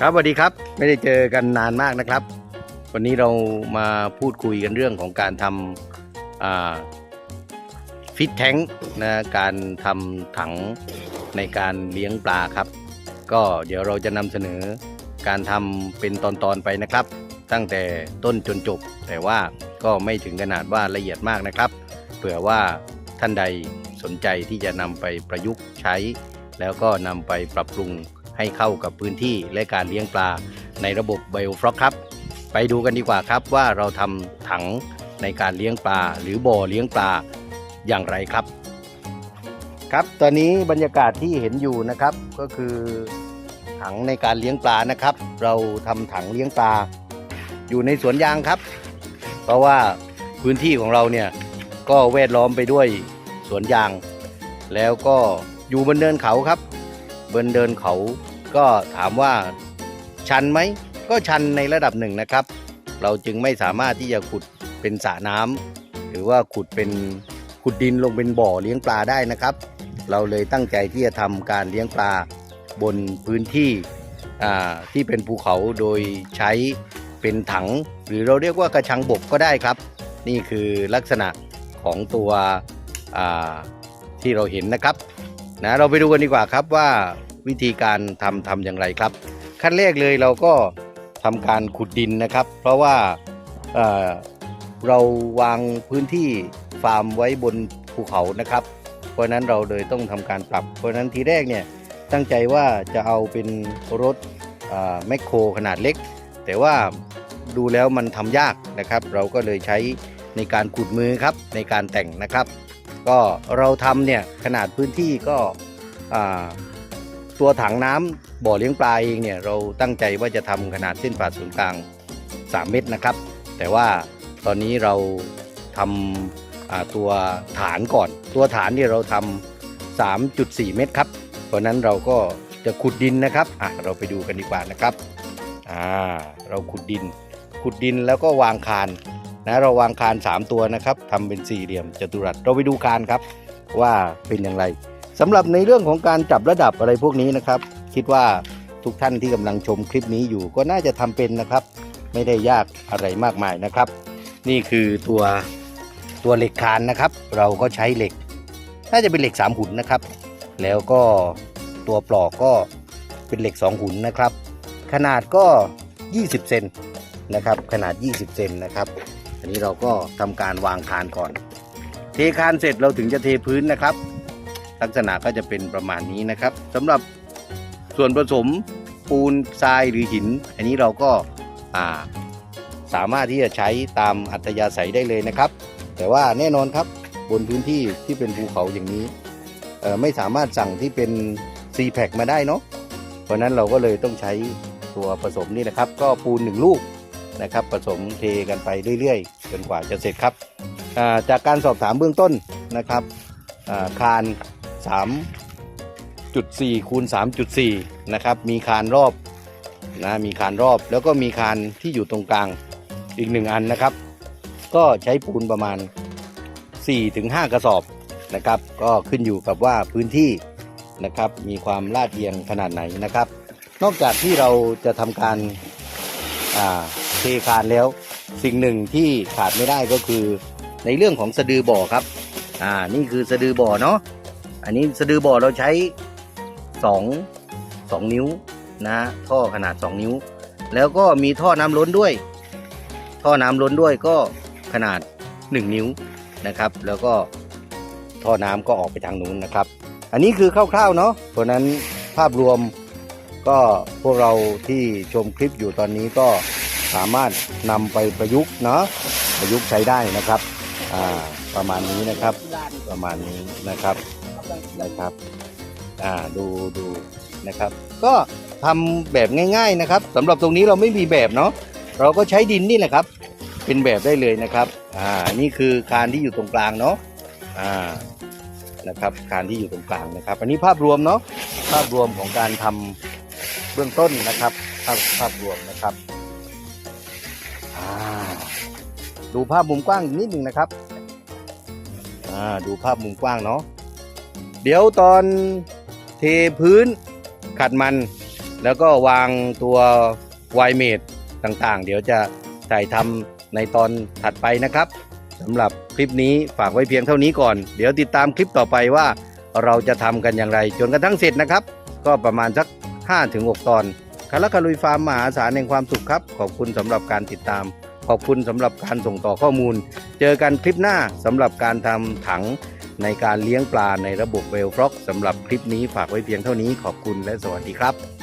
ครับสวัสดีครับไม่ได้เจอกันนานมากนะครับ วันนี้เรามาพูดคุยกันเรื่องของการทำฟิตแท้งนะการทำถังในการเลี้ยงปลาครับ ก็เดี๋ยวเราจะนำเสนอการทำเป็นตอนๆไปนะครับ ตั้งแต่ต้นจนจบ แต่ว่าก็ไม่ถึงขนาดว่าละเอียดมากนะครับ เผื่อว่าท่านใดสนใจที่จะนำไปประยุกต์ใช้ แล้วก็นำไปปรับปรุง ให้เข้ากับพื้นที่และการเลี้ยงปลาในระบบไบโอฟล็อกครับ ไปดูกันดีกว่าครับว่าเราทำถังในการเลี้ยงปลา หรือบ่อเลี้ยงปลาอย่างไรครับ ครับตอนนี้บรรยากาศที่เห็นอยู่นะครับก็คือถังในการเลี้ยงปลานะครับ เราทำถังเลี้ยงปลาอยู่ในสวนยางครับ เพราะว่าพื้นที่ของเราเนี่ยก็แวดล้อมไปด้วยสวนยาง แล้วก็อยู่บนเนินเขาครับ บนเดินเขาก็ถามว่าชันไหมก็ชันในระดับหนึ่งนะครับ เราจึงไม่สามารถที่จะขุดเป็นสระน้ำหรือว่าขุดเป็นขุดดินลงเป็นบ่อเลี้ยงปลาได้นะครับ เราเลยตั้งใจที่จะทำการเลี้ยงปลาบนพื้นที่อ่าที่เป็นภูเขาโดยใช้เป็นถัง หรือเราเรียกว่ากระชังบกก็ได้ครับ นี่คือลักษณะของตัวอ่าที่เราเห็นนะครับ นะเราไปดูกันดีกว่าครับว่าวิธีการทำทำอย่างไรครับ ขั้นแรกเลยเราก็ทำการขุดดินนะครับ เพราะว่าเเราวางพื้นที่ฟาร์มไว้บนภูเขานะครับ เพราะนั้นเราเลยต้องทำการปรับ เพราะนั้นทีแรกเนี่ยตั้งใจว่าจะเอาเป็นรถแมคโครขนาดเล็ก แต่ว่าดูแล้วมันทำยากนะครับ เราก็เลยใช้ในการขุดมือครับในการแต่งนะครับ ก็เราทำเนี่ยขนาดพื้นที่ก็ตัวถังน้ำบ่อเลี้ยงปลาเองเนี่ยเราตั้งใจว่าจะทำขนาดเส้นผ่าศูนย์กลาง 3 เมตรนะครับ แต่ว่าตอนนี้เราทำตัวฐานก่อน ตัวฐานเนี่เราทำ3.4 เมตรครับ เพราะฉะนั้นเราก็จะขุดดินนะครับอะเราไปดูกันดีกว่านะครับอ่าเราขุดดิน ขุดดินแล้วก็วางคาน นะเราวางคาน 3 ตัวนะครับทำเป็นสี่เหลี่ยมจัตุรัสเราไปดูคานครับว่าเป็นอย่างไรสำหรับในเรื่องของการจับระดับอะไรพวกนี้นะครับ คิดว่าทุกท่านที่กำลังชมคลิปนี้อยู่ก็น่าจะทำเป็นนะครับ ไม่ได้ยากอะไรมากมายนะครับ นี่คือตัวตัวเหล็กคานนะครับ เราก็ใช้เหล็ก น่าจะเป็นเหล็ก 3 หุ่นนะครับ แล้วก็ตัวปลอกก็เป็นเหล็ก 2 หุ่นนะครับ ขนาดก็ 20 เซนนะครับ ขนาด 20 เซนนะครับ อันนี้เราก็ทำการวางคานก่อน เทคานเสร็จเราถึงจะเทพื้นนะครับ ลักษณะก็จะเป็นประมาณนี้นะครับสำหรับส่วนผสมปูนทรายหรือหิน อันนี้เราก็าสามารถที่จะใช้ตามอัธยาศัยได้เลยนะครับ แต่ว่าแน่นอนครับบนพื้นที่ที่เป็นภูเขาอย่างนี้ไม่สามารถสั่งที่เป็น c p a c มาได้เนาะเพราะนั้นเราก็เลยต้องใช้ตัวผสมนี่นะครับ ก็ปูนหนึ่งลูก นะครับ ผสมเทกันไปเรื่อยๆ จนกว่าจะเสร็จครับจากการสอบถามเบื้องต้นนะครับอ่าคาน 3.4คูณ3.4 นะครับ มีคานรอบนะมีคานรอบแล้วก็มีคานที่อยู่ตรงกลางอีกหนึ่งอันนะครับ ก็ใช้ปูนประมาณ 4-5 กระสอบนะครับ ก็ขึ้นอยู่กับว่าพื้นที่นะครับ มีความลาดเอียงขนาดไหนนะครับ นอกจากที่เราจะทำการอ่า ทคานแล้ว สิ่งหนึ่งที่ขาดไม่ได้ก็คือ ในเรื่องของสะดือบ่อครับ อ่านี่คือสะดือบ่อเนาะอันนี้สะดือบ่อเราใช้2 2นิ้วนะท่อขนาด 2 นิ้ว แล้วก็มีท่อน้ำล้นด้วย ท่อน้ำล้นด้วยก็ขนาด 1 นิ้วนะครับ แล้วก็ท่อน้ำก็ออกไปทางนู้นนะครับ อันนี้คือคร่าวๆเนาะเพราะนั้นภาพรวมก็พวกเราที่ชมคลิปอยู่ตอนนี้ก็ สามารถนำไปประยุกต์เนาะประยุกต์ใช้ได้นะครับอ่าประมาณนี้นะครับ ประมาณนี้นะครับนะครับอ่าดูดูนะครับ ก็ทำแบบง่าย ๆนะครับสำหรับตรงนี้เราไม่มีแบบเนาะเราก็ใช้ดินนี่แหละครับ เป็นแบบได้เลยนะครับอ่านี่คือคานที่อยู่ตรงกลางเนาะอ่านะครับคานที่อยู่ตรงกลางนะครับ อันนี้ภาพรวมเนาะภาพรวมของการทำเบื้องต้นนะครับ ภาพภาพรวมนะครับ ดูภาพมุมกว้างอีกนิดหนึ่งนะครับอ่าดูภาพมุมกว้างเนาะเดี๋ยวตอนเทพื้นขัดมัน แล้วก็วางตัวไวเมดต่างๆ เดี๋ยวจะถ่ายทำในตอนถัดไปนะครับสำหรับคลิปนี้ฝากไว้เพียงเท่านี้ก่อน เดี๋ยวติดตามคลิปต่อไปว่าเราจะทำกันอย่างไร จนกระทั่งเสร็จนะครับ ก็ประมาณสัก 5-6 ตอนคาราคาลุยฟาร์มมหาศาลแห่งความสุขครับ ขอบคุณสำหรับการติดตาม ขอบคุณสำหรับการส่งต่อข้อมูล เจอกันคลิปหน้าสำหรับการทำถังในการเลี้ยงปลาในระบบเวลฟล็อกสำหรับคลิปนี้ฝากไว้เพียงเท่านี้ขอบคุณและสวัสดีครับ